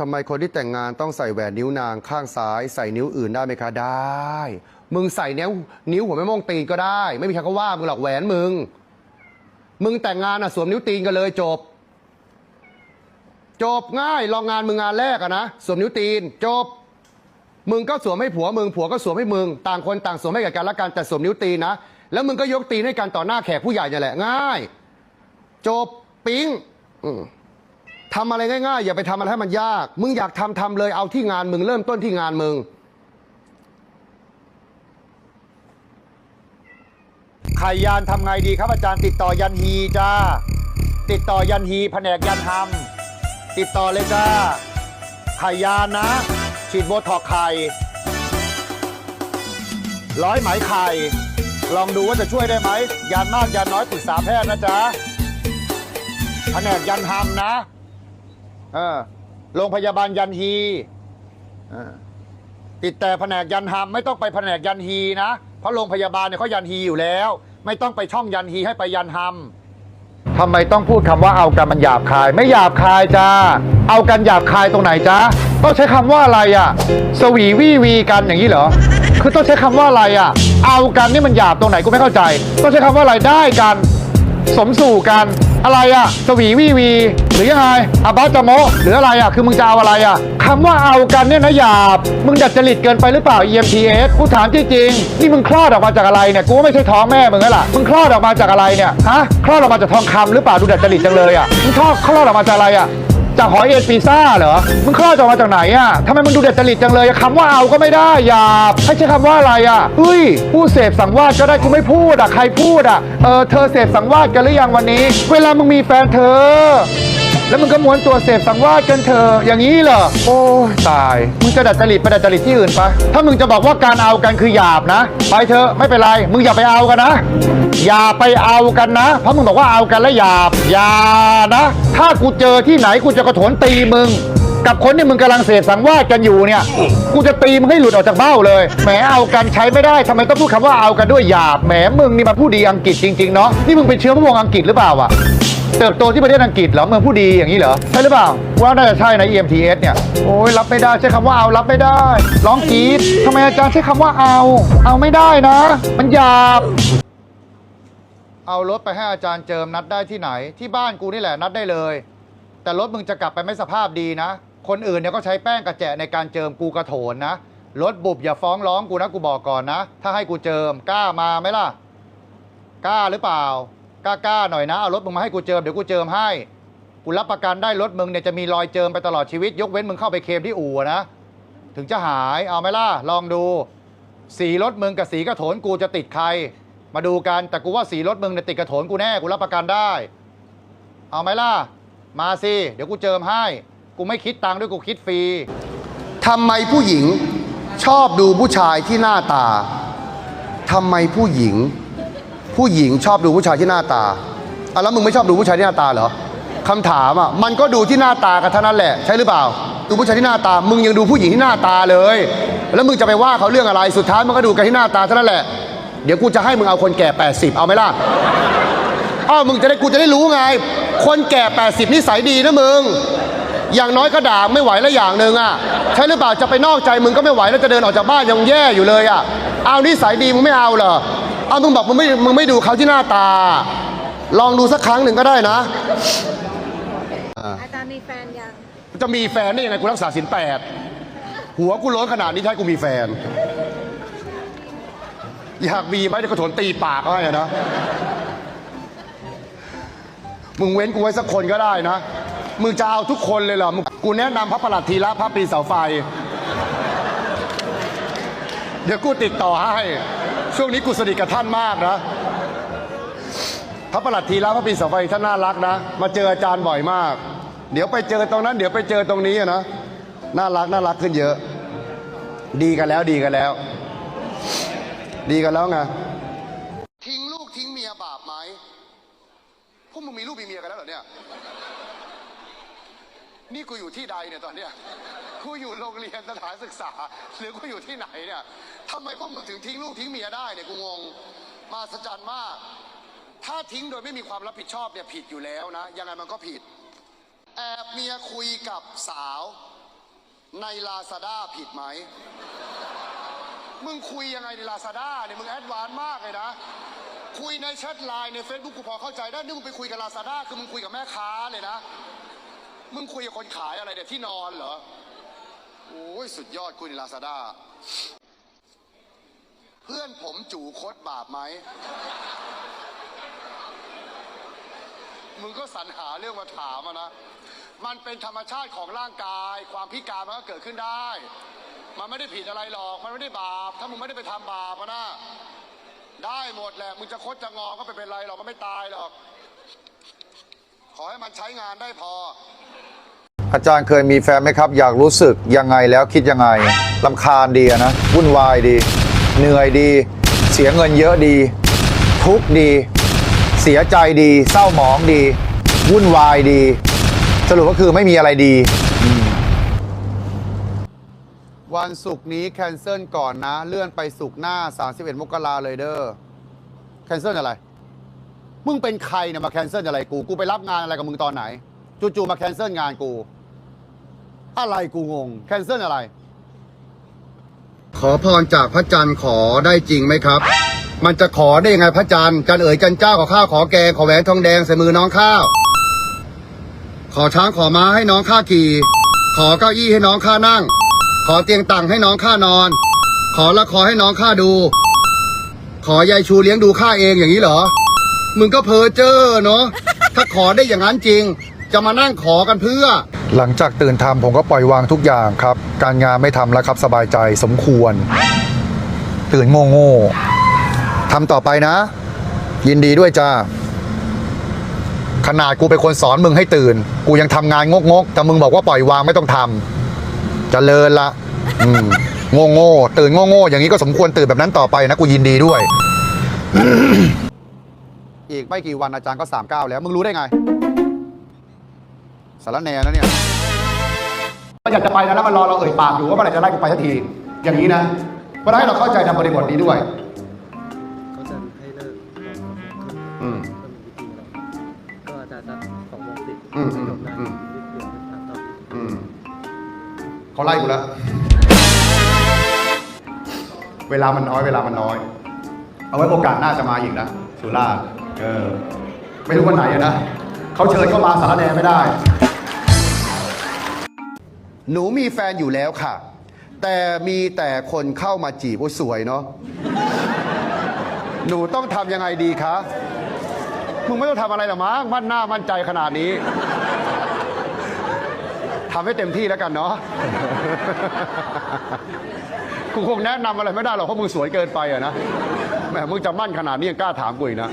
ทำไมคนที่แต่งงานต้องใส่แหวนนิ้วนางข้างซ้าย ใส่นิ้วอื่นได้ไหมคะได้ มึงใส่นิ้วนิ้วหัวแม่มงตีนก็ได้ ไม่มีใครเขาว่ามึงหรอกแหวนมึง มึงแต่งงานอะสวมนิ้วตีนกันเลยจบ จบง่ายลองงานมึงงานแรกอะนะสวมนิ้วตีน จบ มึงก็สวมให้ผัวมึงผัวก็สวมให้มึง ต่างคนต่างสวมให้กับกันละกันแต่สวมนิ้วตีนนะแล้วมึงก็ยกตีนให้กันต่อหน้าแขกผู้ใหญ่เนี่ยแหละง่าย จบปิ๊งอืม ทำอะไรง่ายๆ อย่าไปทำอะไรให้มันยาก มึงอยากทำทำเลยเอาที่งานมึงเริ่มต้นที่งานมึง ไข่ยานทำไงดีครับอาจารย์ติดต่อยันฮีจ้า ติดต่อยันฮีแผนกยันทำติดต่อเลยจ้า ไข่ยานนะ ฉีดโบท็อกไข่ ร้อยไหมไข่ ลองดูว่าจะช่วยได้ไหมยานมากยานน้อยปรึกษาแพทย์นะจ๊ะแผนกยันทำนะ เออโรงพยาบาลยันฮีติดแต่แผนกยันทำไม่ต้องไปแผนกยันฮีนะเพราะโรงพยาบาลเนี่ยเขายันฮีอยู่แล้ว ไม่ต้องไปช่องยันฮีให้ไปยันทำทำไมต้องพูดคำว่าเอากันมันหยาบคาย ไม่หยาบคายจ้าเอากันหยาบคายตรงไหนจ้าต้องใช้คำว่าอะไรอะสวีวีวีกันอย่างนี้เหรอคือต้องใช้คำว่าอะไรอะเอากันนี่มันหยาบตรงไหนกูไม่เข้าใจ ต้องใช้คำว่าอะไรได้กัน สมสู่กัน อะไรอะสวีวีวี หรือยังไงอาบาจโมหรืออะไรอะคือมึงจะเอาอะไรอะคำว่าเอากันเนี่ยนะหยาบ มึงดัดจริตเกินไปหรือเปล่า EMTS กูถามจริงๆนี่มึงคลอดออกมาจากอะไรเนี่ยกูว่าไม่ใช่ท้องแม่มึงแล้วล่ะมึงคลอดออกมาจากอะไรเนี่ยฮะคลอดออกมาจากทองคำหรือเปล่าดูดัดจริตจังเลยอะมึงคลอดคลอดออกมาจากอะไรอะ จากหอยเอ็นปีซ่าเหรอ มึงคลอดออกมาจากไหนอะทำไมมึงดูเด็ดจริตจังเลยคำว่าเอาก็ไม่ได้หยาบให้ใช้คำว่าอะไรอะเฮ้ย ผู้เสพสังวาสก็ได้กูไม่พูดอะใครพูดอะเออ เธอเสพสังวาสกันหรือยังวันนี้ เวลามึงมีแฟนเธอ แล้วมึงก็ม้วนตัวเสพสังวาสกันเธอะอย่างนี้เหรอโอ้ยตาย มึงจะดัดจริตไปดัดจริตที่อื่นปะถ้ามึงจะบอกว่าการเอากันคือหยาบนะ ไปเถอะไม่เป็นไร มึงอย่าไปเอากันนะ อย่าไปเอากันนะ เพราะมึงบอกว่าเอากันแล้วหยาบอย่านะ ถ้ากูเจอที่ไหนกูจะกระโถนตีมึงกับคนที่มึงกำลังเสพสังวาสกันอยู่เนี่ย กูจะตีมึงให้หลุดออกจากเบ้าเลย แหมเอากันใช้ไม่ได้ทำไมต้องพูดคำว่าเอากันด้วยหยาบ แหมมึงนี่มันผู้ดีอังกฤษจริงๆเนาะ นี่มึงเป็นเชื้อพระวงศ์อังกฤษหรือเปล่าวะ เติบโตที่ประเทศอังกฤษเหรอเมืองผู้ดีอย่างนี้เหรอใช่หรือเปล่าว่าน่าจะใช่นะ EMTS เนี่ยโอ้ยรับไม่ได้ใช้คำว่าเอารับไม่ได้ร้องกรีดทำไมอาจารย์ใช้คำว่าเอา เอาไม่ได้นะ มันหยาบ เอารถไปให้อาจารย์เจิมนัดได้ที่ไหน ที่บ้านกูนี่แหละนัดได้เลย แต่รถมึงจะกลับไปไม่สภาพดีนะ คนอื่นเนี่ยก็ใช้แป้งกระแจะในการเจิมกูกระโถนนะรถบุบอย่าฟ้องร้องกูนะกูบอกก่อนนะ ถ้าให้กูเจิมกล้ามาไหมล่ะ กล้าหรือเปล่า กล้ากล้าหน่อยนะเอารถมึงมาให้กูเจิมเดี๋ยวกูเจิมให้กูรับประกันได้รถมึงเนี่ยจะมีรอยเจิมไปตลอดชีวิต ยกเว้นมึงเข้าไปเคมที่อู่นะ ถึงจะหายเอาไหมล่ะลองดู สีรถมึงกับสีกระโถนกูจะติดใคร มาดูกันแต่กูว่าสีรถมึงเนี่ยติดกระโถนกูแน่กูรับประกันได้ เอาไหมล่ะมาสิเดี๋ยวกูเจิมให้ กูไม่คิดตังค์ด้วยกูคิดฟรีทำไมผู้หญิงชอบดูผู้ชายที่หน้าตาทำไมผู้หญิง ผู้หญิงชอบดูผู้ชายที่หน้าตาอะแล้วมึงไม่ชอบดูผู้ชายที่หน้าตาเหรอคำถามอะมันก็ดูที่หน้าตากันเท่านั้นแหละ ใช่หรือเปล่า ดูผู้ชายที่หน้าตา มึงยังดูผู้หญิงที่หน้าตาเลย แล้วมึงจะไปว่าเขาเรื่องอะไรสุดท้ายมันก็ดูกันที่หน้าตาเท่านั้นแหละ เดี๋ยวกูจะให้มึงเอาคนแก่ 80 เอาไหมล่ะอ้าวมึงจะได้กูจะได้รู้ไง คนแก่ 80นิสัยดีนะมึงอย่างน้อยก็ด่าไม่ไหวแล้วอย่างหนึ่งอะใช่หรือเปล่าจะไปนอกใจมึงก็ไม่ไหวแล้วจะเดินออกจากบ้านยังแย่อยู่เลยอะเอานิสัยดีมึงไม่เอาเหรอ เอามึงบอกมึงไม่มึงไม่ดูเขาที่หน้าตา ลองดูสักครั้งหนึ่งก็ได้นะอาจารย์มีแฟนยัง จะมีแฟนได้ยังไงกูรักษาศีลแปดหัวกูโล้นขนาดนี้ใช่กูมีแฟน อยากมีไหมเดี๋ยวกระโถนตีปากเขาให้อะนะ มึงเว้นกูไว้สักคนก็ได้นะ มึงจะเอาทุกคนเลยเหรอมึงกูแนะนำพระประหลัดทีละพระปีนเสาไฟ เดี๋ยวกูติดต่อให้ ช่วงนี้กูสนิทกับท่านมากนะพระประหลัดทีละพระปีเสาไฟท่านน่ารักนะ มาเจออาจารย์บ่อยมาก เดี๋ยวไปเจอตรงนั้น เดี๋ยวไปเจอตรงนี้นะน่ารักน่ารักขึ้นเยอะ ดีกันแล้วดีกันแล้ว ดีกันแล้วไงทิ้งลูกทิ้งเมียบาปไหมพวกมึงมีลูกมีเมียกันแล้วเหรอเนี่ย นี่กูอยู่ที่ใดเนี่ยตอนเนี้ยกูอยู่โรงเรียนสถานศึกษา หรือกูอยู่ที่ไหนเนี่ยทำไมพวกมึงถึงทิ้งลูกทิ้งเมียได้เนี่ยกูงงมาสจันมาก ถ้าทิ้งโดยไม่มีความรับผิดชอบเนี่ยผิดอยู่แล้วนะ ยังไงมันก็ผิด แอบเมียคุยกับสาวในลาซาด้าผิดไหม มึงคุยยังไงในลาซาด้าเนี่ยมึงแอดวานซ์มากเลยนะ คุยในแชทไลน์ใน Facebook กูพอเข้าใจได้นี่มึงไปคุยกับลาซาด้าคือมึงคุยกับแม่ค้าเลยนะ มึงคุยกับคนขายอะไรเดี๋ยที่นอนเหรอ โอ้ยสุดยอดคุยในลาซาด้า เพื่อนผมจู่คดบาปไหม มึงก็สรรหาเรื่องมาถามนะ มันเป็นธรรมชาติของร่างกาย ความพิการมันก็เกิดขึ้นได้ มันไม่ได้ผิดอะไรหรอก มันไม่ได้บาป ถ้ามึงไม่ได้ไปทำบาปนะ ได้หมดแหละ มึงจะคดจะงอก็ไม่เป็นไรหรอก มันไม่ตายหรอก ขอให้มันใช้งานได้พอ อาจารย์เคยมีแฟนไหมครับ อยากรู้สึกยังไงแล้วคิดยังไงลำคาญดีนะวุ่นวายดี เหนื่อยดี เสียเงินเยอะดี ทุกดี เสียใจดี เศร้าหมองดี วุ่นวายดี สรุปก็คือไม่มีอะไรดี วันศุกร์นี้แคนเซิลก่อนนะ เลื่อนไปศุกร์หน้า 31 มกราเลยเด้อแคนเซิลอะไรมึงเป็นใครเนี่ยมาแคนเซิลอะไรกู กูไปรับงานอะไรกับมึงตอนไหนจู่ๆมาแคนเซิลงานกู อะไรกูงง แคนเซิลอะไร ขอพรจากพระจันทร์ขอได้จริงไหมครับ มันจะขอได้ยังไงพระจันทร์จันเอ๋ยจันเจ้าขอข้าวขอแกงขอแหวนทองแดงใส่มือน้องข้าว ขอช้างขอม้าให้น้องข้าขี่ ขอเก้าอี้ให้น้องข้านั่ง ขอเตียงตังให้น้องข้านอน ขอละครให้น้องข้าดู ขอยายชูเลี้ยงดูข้าเองอย่างนี้เหรอ มึงก็เพ้อเจ้อเนาะถ้าขอได้อย่างนั้นจริง จะมานั่งขอกันเพื่อ หลังจากตื่นทำผมก็ปล่อยวางทุกอย่างครับ การงานไม่ทำแล้วครับสบายใจสมควร ตื่นโง่โง่ๆทำต่อไปนะ ยินดีด้วยจ้าขนาดกูเป็นคนสอนมึงให้ตื่น กูยังทำงานงกงกแต่มึงบอกว่าปล่อยวางไม่ต้องทำเจริญละโง่โง่ๆตื่นโง่โง่ๆอย่างนี้ก็สมควรตื่นแบบนั้นต่อไปนะกูยินดีด้วย อีกไม่กี่วันอาจารย์ก็สามเก้าแล้วมึงรู้ได้ไง สารแหนนะเนี่ยมันอยากจะไปนะแล้วมันรอเราเอ่ยปากอยู่ว่าเมื่อไหร่จะไล่กูไปสักที อย่างนี้นะเพราะฉะนั้นให้เราเข้าใจในบริบทนี้ด้วย เขาจะให้เลิกสองโมงครึ่งอืม ก็มีวิธีเราก็อาจจะสักสองโมงสิบอืมอืมจบได้อืมรีบเปลี่ยนเป็นทางต่ออืมเขาไล่กูแล้ว เวลามันน้อยเวลามันน้อย เอาไว้โอกาสหน้าจะมาอีกนะ สุราษฎร์เออ ไม่รู้วันไหนอะนะเขาเชิญเข้ามาสารแหนไม่ได้ หนูมีแฟนอยู่แล้วค่ะ แต่มีแต่คนเข้ามาจีบโอ้สวยเนาะหนูต้องทำยังไงดีคะมึงไม่ต้องทำอะไรหรอกมั้งมั่นหน้ามั่นใจขนาดนี้ทำให้เต็มที่แล้วกันเนาะกูคงแนะนำอะไรไม่ได้หรอกเพราะมึงสวยเกินไปอะนะแหมมึงจะมั่นขนาดนี้ยังกล้าถามกูอีกนะ